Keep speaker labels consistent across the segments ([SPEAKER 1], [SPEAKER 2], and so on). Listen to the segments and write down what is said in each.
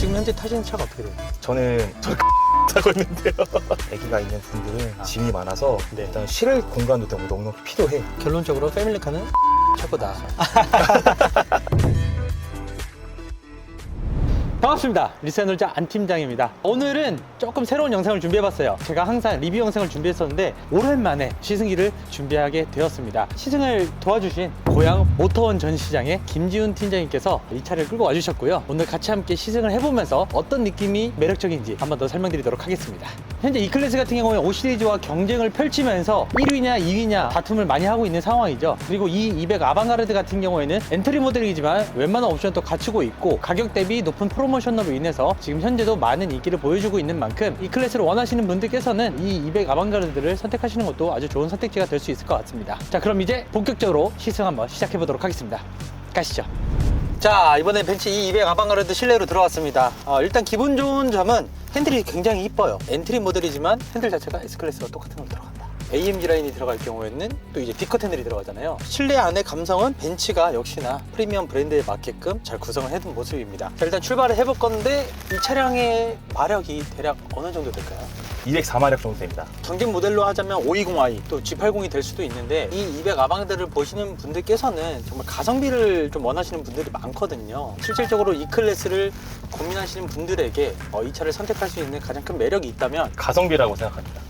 [SPEAKER 1] 지금 현재 타시는 차가 어떻게 돼요?
[SPEAKER 2] 저는 저 타고 있는데요. 아기가 있는 분들은
[SPEAKER 1] 아.
[SPEAKER 2] 짐이 많아서
[SPEAKER 1] 네.
[SPEAKER 2] 일단 실을 공간도 너무 너무 필요해.
[SPEAKER 1] 결론적으로 패밀리카는 최고다. 반갑습니다. 리세놀자 안 팀장입니다. 오늘은 조금 새로운 영상을 준비해봤어요. 제가 항상 리뷰 영상을 준비했었는데 오랜만에 시승기를 준비하게 되었습니다. 시승을 도와주신 고양 모터원 전시장의 김지훈 팀장님께서 이 차를 끌고 와주셨고요. 오늘 같이 함께 시승을 해보면서 어떤 느낌이 매력적인지 한번 더 설명드리도록 하겠습니다. 현재 E 클래스 같은 경우에 5 시리즈와 경쟁을 펼치면서 1위냐 2위냐 다툼을 많이 하고 있는 상황이죠. 그리고 이 200 아방가르드 같은 경우에는 엔트리 모델이지만 웬만한 옵션도 갖추고 있고 가격 대비 높은 프로 모션으로 인해서 지금 현재도 많은 인기를 보여주고 있는 만큼 이 클래스를 원하시는 분들께서는 이 200 아방가르드를 선택하시는 것도 아주 좋은 선택지가 될 수 있을 것 같습니다. 자, 그럼 이제 본격적으로 시승 한번 시작해 보도록 하겠습니다. 가시죠. 자, 이번에 벤츠 E200 아방가르드 실내로 들어왔습니다. 어, 일단 기분 좋은 점은 핸들이 굉장히 이뻐요. 엔트리 모델이지만 핸들 자체가 S클래스와 똑같은 걸 들어간다. AMG 라인이 들어갈 경우에는 또 이제 D컷 핸들이 들어가잖아요. 실내 안의 감성은 벤츠가 역시나 프리미엄 브랜드에 맞게끔 잘 구성을 해둔 모습입니다. 자, 일단 출발을 해볼 건데 이 차량의 마력이 대략 어느 정도 될까요?
[SPEAKER 2] 204마력 정도 됩니다.
[SPEAKER 1] 경쟁 모델로 하자면 520i 또 G80이 될 수도 있는데 이 200 아방드를 보시는 분들께서는 정말 가성비를 좀 원하시는 분들이 많거든요. 실질적으로 이 클래스를 고민하시는 분들에게 어, 이 차를 선택할 수 있는 가장 큰 매력이 있다면
[SPEAKER 2] 가성비라고 생각합니다.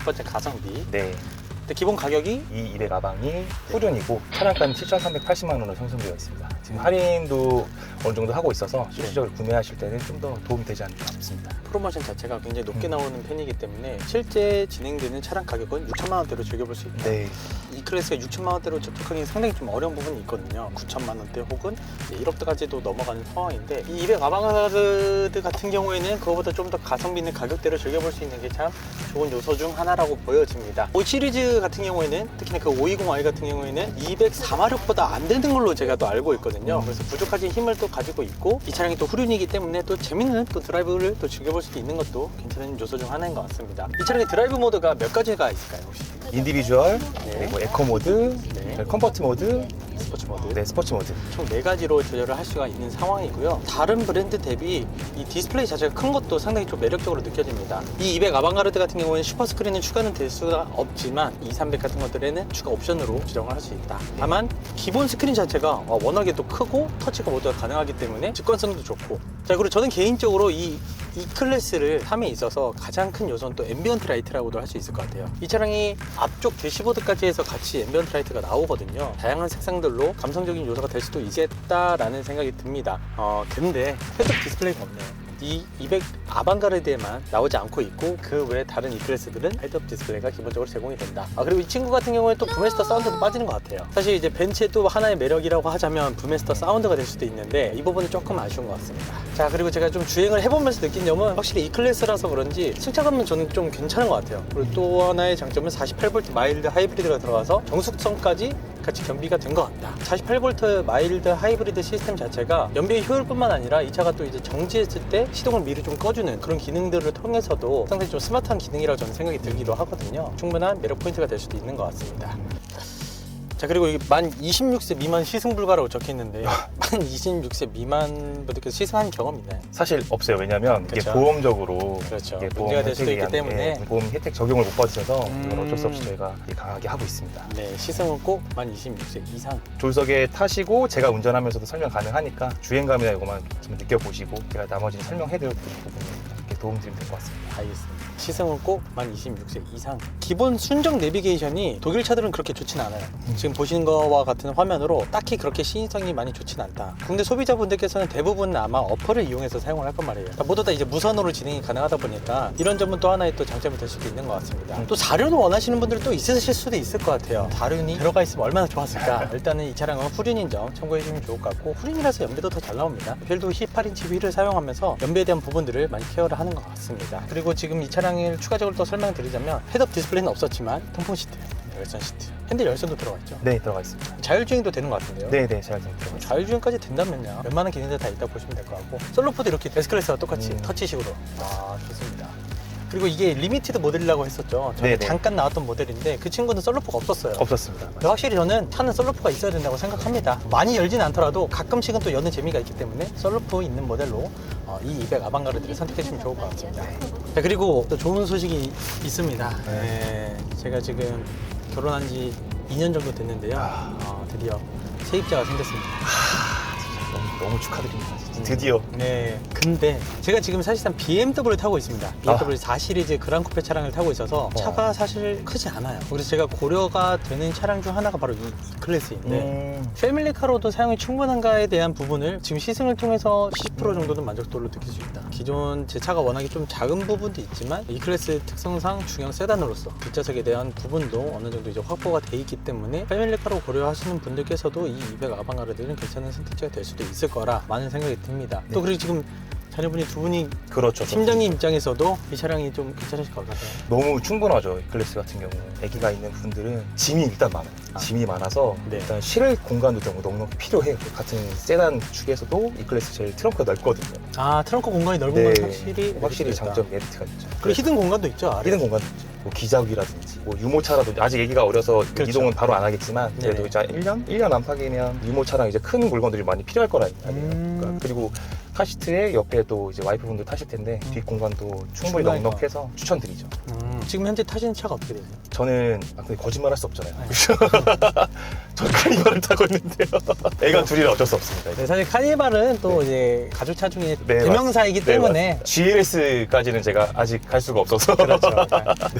[SPEAKER 1] 음, 첫 번째 가성비.
[SPEAKER 2] 네.
[SPEAKER 1] 근데 기본 가격이
[SPEAKER 2] 이 200 아방이 후륜이고 차량가는 7,380만 원으로 형성되어 있습니다. 지금 할인도 어느 정도 하고 있어서 실질적으로 구매하실 때는 좀 더 도움이 되지 않을까 싶습니다.
[SPEAKER 1] 프로모션 자체가 굉장히 높게
[SPEAKER 2] 음.
[SPEAKER 1] 나오는 편이기 때문에 실제 진행되는 차량 가격은 6천만 원대로 즐겨볼 수 있다.
[SPEAKER 2] 네.
[SPEAKER 1] 이 클래스가 6천만 원대로 접촉하기 상당히 좀 어려운 부분이 있거든요. 9천만 원대 혹은 1억대까지도 넘어가는 상황인데 이 200 아방가르드 같은 경우에는 그거보다 좀 더 가성비 있는 가격대로 즐겨볼 수 있는 게 참 좋은 요소 중 하나라고 보여집니다. 5 시리즈 같은 경우에는 특히나 그 520i 같은 경우에는 204마력보다 안 되는 걸로 제가 또 알고 있거든요.
[SPEAKER 2] 음.
[SPEAKER 1] 그래서 부족하진 힘을 또 가지고 있고 이 차량이 또 후륜이기 때문에 또 재밌는 또 드라이브를 또 즐겨볼 수도 있는 것도 괜찮은 요소 중 하나인 것 같습니다. 이 차량의 드라이브 모드가 몇 가지가 있을까요 혹시?
[SPEAKER 2] 인디비주얼,
[SPEAKER 1] 네.
[SPEAKER 2] 그리고 에코 모드,
[SPEAKER 1] 네.
[SPEAKER 2] 컴포트 모드,
[SPEAKER 1] 스포츠 모드.
[SPEAKER 2] 네, 스포츠 모드.
[SPEAKER 1] 총 네 가지로 조절을 할 수가 있는 상황이고요. 다른 브랜드 대비 이 디스플레이 자체가 큰 것도 상당히 좀 매력적으로 느껴집니다. 이 200 아방가르드 같은 경우에는 슈퍼 스크린은 추가는 될 수가 없지만 2, 300 같은 것들에는 추가 옵션으로 지정을 할 수 있다. 다만 기본 스크린 자체가 어, 워낙에 또 크고 터치가 모두가 가능하기 때문에 직관성도 좋고 자 그리고 저는 개인적으로 이 이 클래스를 함에 있어서 가장 큰 요소는 또 앰비언트 라이트라고도 할 수 있을 것 같아요. 이 차량이 앞쪽 대시보드까지 해서 같이 앰비언트 라이트가 나오거든요. 다양한 색상들로 감성적인 요소가 될 수도 있겠다라는 생각이 듭니다. 어, 근데 헤드업 디스플레이가 없네요. 이 200 아방가르드에만 나오지 않고 있고 그 외 다른 E 클래스들은 헤드업 디스플레이가 기본적으로 제공이 된다. 아 그리고 이 친구 같은 경우에 또 부메스터 사운드도 빠지는 것 같아요. 사실 이제 벤츠의 또 하나의 매력이라고 하자면 부메스터 사운드가 될 수도 있는데 이 부분은 조금 아쉬운 것 같습니다. 자 그리고 제가 좀 주행을 해보면서 느낀 점은 확실히 E 클래스라서 그런지 승차감은 저는 좀 괜찮은 것 같아요. 그리고 또 하나의 장점은 48V 마일드 하이브리드가 들어가서 정숙성까지 같이 겸비가 된 것 같다. 48V 마일드 하이브리드 시스템 자체가 연비의 효율뿐만 아니라 이 차가 또 이제 정지했을 때 시동을 미리 좀 꺼주는 그런 기능들을 통해서도 상당히 좀 스마트한 기능이라고 저는 생각이 들기도 하거든요. 충분한 매력 포인트가 될 수도 있는 것 같습니다. 자 그리고 여기 만 26세 미만 시승 불가라고 적혀 있는데 만 26세 미만 분들께서 시승한 경험 있나요?
[SPEAKER 2] 사실 없어요. 왜냐면 이게
[SPEAKER 1] 그쵸.
[SPEAKER 2] 보험적으로
[SPEAKER 1] 그렇죠.
[SPEAKER 2] 이게
[SPEAKER 1] 문제가 될 수도 있기
[SPEAKER 2] 안-
[SPEAKER 1] 때문에.
[SPEAKER 2] 예, 보험 혜택 적용을 못 받으셔서 이건 어쩔 수 없이
[SPEAKER 1] 음.
[SPEAKER 2] 저희가 강하게 하고 있습니다.
[SPEAKER 1] 네 시승은 꼭 만 26세 이상
[SPEAKER 2] 조석에 타시고 제가 운전하면서도 설명 가능하니까 주행감이나 이거만 좀 느껴보시고 제가 나머지는 설명해드릴 부분이 이렇게 도움드리면 될 것 같습니다.
[SPEAKER 1] 알겠습니다. 시승은 꼭 만 26세 이상. 기본 순정 내비게이션이 독일 차들은 그렇게 좋진 않아요. 지금 보시는 거와 같은 화면으로 딱히 그렇게 시인성이 많이 좋진 않다. 국내 소비자분들께서는 대부분 아마 어플을 이용해서 사용을 할 건 말이에요. 그러니까 모두 다 이제 무선으로 진행이 가능하다 보니까 이런 점은 또 하나의 또 장점이 될 수도 있는 것 같습니다.
[SPEAKER 2] 음.
[SPEAKER 1] 또 사륜을 원하시는 분들은 또 있으실 수도 있을 것 같아요. 사륜이 들어가 있으면 얼마나 좋았을까. 일단은 이 차량은 후륜인 점 참고해 주시면 좋을 것 같고 후륜이라서 연비도 더 잘 나옵니다. 휠도 18인치 휠을 사용하면서 연비에 대한 부분들을 많이 케어를 하는 것 같습니다. 그리고 지금 이 차량 을 추가적으로 또 설명드리자면 헤드업 디스플레이는 없었지만 통풍 시트, 열선 시트, 핸들 열선도 들어가 있죠.
[SPEAKER 2] 네, 들어가 있습니다.
[SPEAKER 1] 자율주행도 되는 것 같은데요.
[SPEAKER 2] 네, 네, 잘 들어가 있습니다.
[SPEAKER 1] 자율주행까지 된다면요. 웬만한 기능들 다 있다고 보시면 될 것 같고 솔로포도 이렇게 S클래스와 똑같이
[SPEAKER 2] 음.
[SPEAKER 1] 터치식으로 아 좋습니다. 그리고 이게 리미티드 모델이라고 했었죠. 저는
[SPEAKER 2] 네네.
[SPEAKER 1] 잠깐 나왔던 모델인데 그 친구는 썬루프가 없었어요.
[SPEAKER 2] 없었습니다.
[SPEAKER 1] 근데 확실히 저는 차는 썬루프가 있어야 된다고 생각합니다. 많이 열진 않더라도 가끔씩은 또 여는 재미가 있기 때문에 썬루프 있는 모델로 어, 이 200 아방가르드를 선택해주면 좋을 것 같습니다. 자, 그리고 또 좋은 소식이 있습니다. 네, 제가 지금 결혼한 지 2년 정도 됐는데요. 어, 드디어 세입자가 생겼습니다.
[SPEAKER 2] 너무, 너무 축하드립니다. 진짜 드디어.
[SPEAKER 1] 네. 근데 제가 지금 사실상 BMW를 타고 있습니다. BMW 4 시리즈 그랑 쿠페 차량을 타고 있어서 차가 사실 크지 않아요. 그래서 제가 고려가 되는 차량 중 하나가 바로 이 클래스인데
[SPEAKER 2] 음,
[SPEAKER 1] 패밀리카로도 사용이 충분한가에 대한 부분을 지금 시승을 통해서 10% 정도는 만족도를 느낄 수 있다. 기존 제 차가 워낙에 좀 작은 부분도 있지만 이 클래스 특성상 중형 세단으로서 뒷좌석에 대한 부분도 어느 정도 이제 확보가 돼 있기 때문에 패밀리카로 고려하시는 분들께서도 이 200 아방가르드는 괜찮은 선택지가 될 수도 있을 거라 많은 생각이 듭니다. 또 그리고 지금 자녀분이 두 분이
[SPEAKER 2] 그렇죠.
[SPEAKER 1] 팀장님 입장에서도 이 차량이 좀 괜찮으실 것 같아요.
[SPEAKER 2] 너무 충분하죠. 이 클래스 같은 경우. 아기가 있는 분들은 짐이 일단 많아요.
[SPEAKER 1] 아.
[SPEAKER 2] 짐이 많아서
[SPEAKER 1] 네.
[SPEAKER 2] 일단 실을 공간도 좀 넉넉히 필요해요. 같은 세단 축에서도 이 클래스 제일 트렁크가 넓거든요.
[SPEAKER 1] 아 트렁크 공간이 넓은 건 확실히
[SPEAKER 2] 확실히
[SPEAKER 1] 메리트가 있다.
[SPEAKER 2] 장점 메리트가 있죠.
[SPEAKER 1] 그리고 히든 공간도 있죠. 아래.
[SPEAKER 2] 히든 공간도 있죠. 뭐 기저귀라든지 뭐 유모차라도 아직 얘기가 어려서
[SPEAKER 1] 그렇죠.
[SPEAKER 2] 이동은 바로 안 하겠지만 그래도
[SPEAKER 1] 네네.
[SPEAKER 2] 이제 1년? 1년 안팎이면 유모차랑 이제 큰 물건들이 많이 필요할 거라니까요.
[SPEAKER 1] 음.
[SPEAKER 2] 그러니까 그리고 카시트에 옆에 또 이제 와이프분도 타실 텐데 뒷 공간도 충분히 넉넉해서 추천드리죠.
[SPEAKER 1] 음, 지금 현재 타시는 차가 어떻게 되세요?
[SPEAKER 2] 저는 아, 근데 거짓말 할 수 없잖아요.
[SPEAKER 1] 네.
[SPEAKER 2] 저 카니발을 타고 있는데요. 애가 둘이라 어쩔 수 없습니다.
[SPEAKER 1] 네, 사실 카니발은 또 이제 가족차 중에
[SPEAKER 2] 네,
[SPEAKER 1] 대명사이기
[SPEAKER 2] 네,
[SPEAKER 1] 때문에
[SPEAKER 2] 맞습니다. GLS까지는 제가 아직 갈 수가 없어서
[SPEAKER 1] 그렇죠.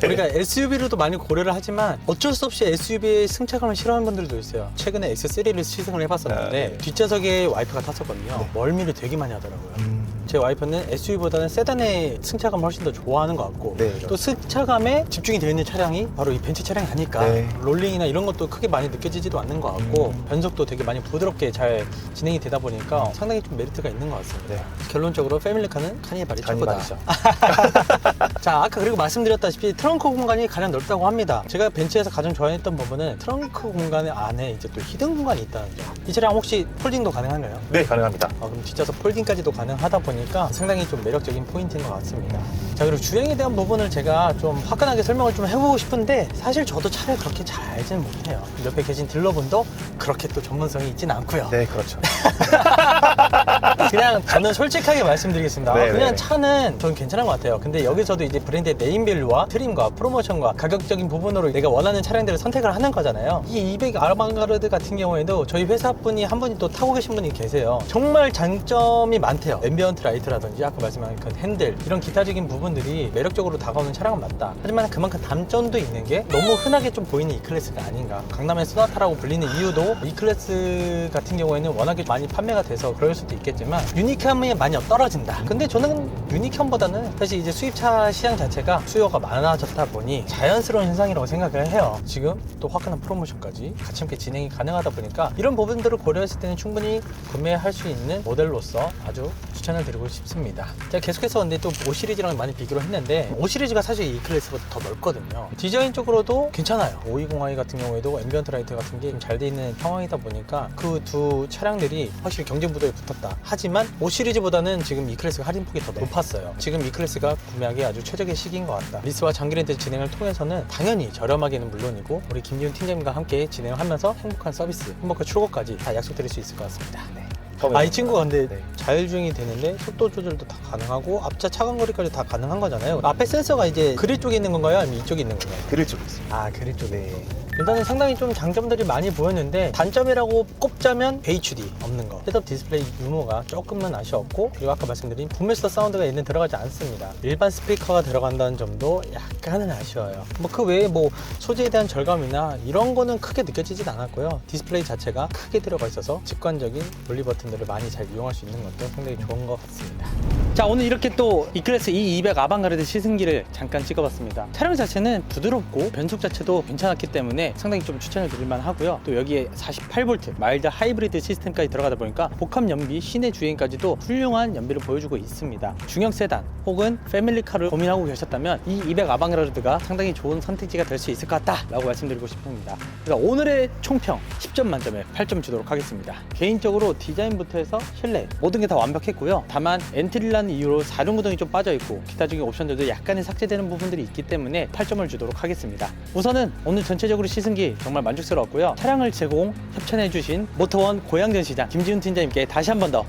[SPEAKER 2] 네.
[SPEAKER 1] 우리가 SUV로도 많이 고려를 하지만 어쩔 수 없이 SUV의 승차감을 싫어하는 분들도 있어요. 최근에 X3를 시승을 해봤었는데
[SPEAKER 2] 아, 네.
[SPEAKER 1] 뒷좌석에 와이프가 탔었거든요. 멀미를 되게 많이 하더라고요.
[SPEAKER 2] 음,
[SPEAKER 1] 제 와이프는 SUV보다는 세단의 승차감을 훨씬 더 좋아하는 것 같고
[SPEAKER 2] 네, 그렇죠.
[SPEAKER 1] 또 승차감에 집중이 되어 있는 차량이 바로 이 벤츠 차량이 아닐까
[SPEAKER 2] 네.
[SPEAKER 1] 롤링이나 이런 것도 크게 많이 느껴지지도 않는 것 같고
[SPEAKER 2] 음.
[SPEAKER 1] 변속도 되게 많이 부드럽게 잘 진행이 되다 보니까 상당히 좀 메리트가 있는 것 같습니다
[SPEAKER 2] 네.
[SPEAKER 1] 결론적으로 패밀리카는 카니발이 최고다. 자 아까 그리고 말씀드렸다시피 트렁크 공간이 가장 넓다고 합니다 제가 벤츠에서 가장 좋아했던 부분은 트렁크 공간 안에 이제 또 히든 공간이 있다는 점이 차량 혹시 폴딩도 가능한가요?
[SPEAKER 2] 네, 가능합니다.
[SPEAKER 1] 어, 그럼 뒷좌석 폴딩까지도 가능하다 보니 까 상당히 좀 매력적인 포인트인 것 같습니다. 자, 그리고 주행에 대한 부분을 제가 좀 화끈하게 설명을 좀 해보고 싶은데 사실 저도 차를 그렇게 잘 알지는 못해요. 옆에 계신 딜러분도 그렇게 또 전문성이 있진 않고요.
[SPEAKER 2] 네, 그렇죠.
[SPEAKER 1] 그냥 저는 솔직하게 말씀드리겠습니다.
[SPEAKER 2] 네,
[SPEAKER 1] 그냥
[SPEAKER 2] 네.
[SPEAKER 1] 차는 저는 괜찮은 것 같아요. 근데 여기서도 이제 브랜드의 네임밸류와 트림과 프로모션과 가격적인 부분으로 내가 원하는 차량들을 선택을 하는 거잖아요. 이 200 아방가르드 같은 경우에도 저희 회사 분이 한 분이 또 타고 계신 분이 계세요. 정말 장점이 많대요. 앰비언트 라이트라든지 아까 말씀한 그 핸들 이런 기타적인 부분들이 매력적으로 다가오는 차량은 맞다. 하지만 그만큼 단점도 있는 게 너무 흔하게 좀 보이는 이 클래스가 아닌가. 강남의 소나타라고 불리는 이유도 이 클래스 같은 경우에는 워낙에 많이 판매가 돼서 그럴 수도 있겠 지만 유니크함이 많이 떨어진다. 근데 저는 유니크함보다는 사실 이제 수입차 시장 자체가 수요가 많아졌다 보니 자연스러운 현상이라고 생각을 해요. 지금 또 화끈한 프로모션까지 같이 함께 진행이 가능하다 보니까 이런 부분들을 고려했을 때는 충분히 구매할 수 있는 모델로서 아주 추천을 드리고 싶습니다. 제가 계속해서 근데 또 5 시리즈랑 많이 비교를 했는데 5 시리즈가 사실 이 클래스보다 더 넓거든요. 디자인적으로도 괜찮아요. 520i 같은 경우에도 앰비언트 라이트 같은 게 잘 돼 있는 상황이다 보니까 그 두 차량들이 확실히 경쟁 구도에 붙었다. 하지만 5 시리즈보다는 지금 이 클래스가 할인폭이 더 높았어요. 지금 이 클래스가 구매하기 아주 최적의 시기인 것 같다. 리스와 장기렌트 진행을 통해서는 당연히 저렴하게는 물론이고 우리 김지훈 팀장님과 함께 진행을 하면서 행복한 서비스, 행복한 출고까지 다 약속드릴 수 있을 것 같습니다. 아 이 친구가 근데
[SPEAKER 2] 네.
[SPEAKER 1] 자율주행이 되는데 속도 조절도 다 가능하고 앞차 차간거리까지 다 가능한 거잖아요. 앞에 센서가 이제 그릴 쪽에 있는 건가요? 아니면 이쪽에 있는 건가요?
[SPEAKER 2] 그릴 쪽에 있습니다.
[SPEAKER 1] 아 그릴 쪽에.
[SPEAKER 2] 네.
[SPEAKER 1] 일단은 상당히 좀 장점들이 많이 보였는데 단점이라고 꼽자면 HUD 없는 거. 셋업 디스플레이 유무가 조금은 아쉬웠고 그리고 아까 말씀드린 붐메스터 사운드가 얘는 들어가지 않습니다. 일반 스피커가 들어간다는 점도 약간은 아쉬워요. 뭐 그 외에 뭐 소재에 대한 절감이나 이런 거는 크게 느껴지진 않았고요. 디스플레이 자체가 크게 들어가 있어서 직관적인 분리 버튼들을 많이 잘 이용할 수 있는 것도 상당히 좋은 것 같습니다. 자 오늘 이렇게 또 이클래스 E200 아방가르드 시승기를 잠깐 찍어봤습니다. 차량 자체는 부드럽고 변속 자체도 괜찮았기 때문에 상당히 좀 추천을 드릴만 하고요. 또 여기에 48V 마일드 하이브리드 시스템까지 들어가다 보니까 복합 연비 시내 주행까지도 훌륭한 연비를 보여주고 있습니다. 중형 세단 혹은 패밀리카를 고민하고 계셨다면 이 200 아방가르드가 상당히 좋은 선택지가 될 수 있을 것 같다 라고 말씀드리고 싶습니다. 그래서 오늘의 총평 10점 만점에 8점 주도록 하겠습니다. 개인적으로 디자인부터 해서 실내 모든 게 다 완벽했고요. 다만 엔트리라는 이유로 사륜 구동이 좀 빠져 있고 기타적인 옵션들도 약간의 삭제되는 부분들이 있기 때문에 8점을 주도록 하겠습니다. 우선은 오늘 전체적으로 시승기 정말 만족스러웠고요. 차량을 제공 협찬해주신 모터원 고양전 시장 김지훈 팀장님께 다시 한 번 더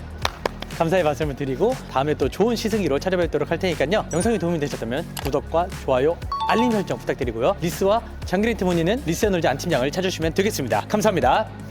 [SPEAKER 1] 감사의 말씀을 드리고 다음에 또 좋은 시승기로 찾아뵙도록 할 테니까요. 영상이 도움이 되셨다면 구독과 좋아요, 알림 설정 부탁드리고요. 리스와 장그레이트 모니는 리스에 놀지 안 팀장을 찾으시면 되겠습니다. 감사합니다.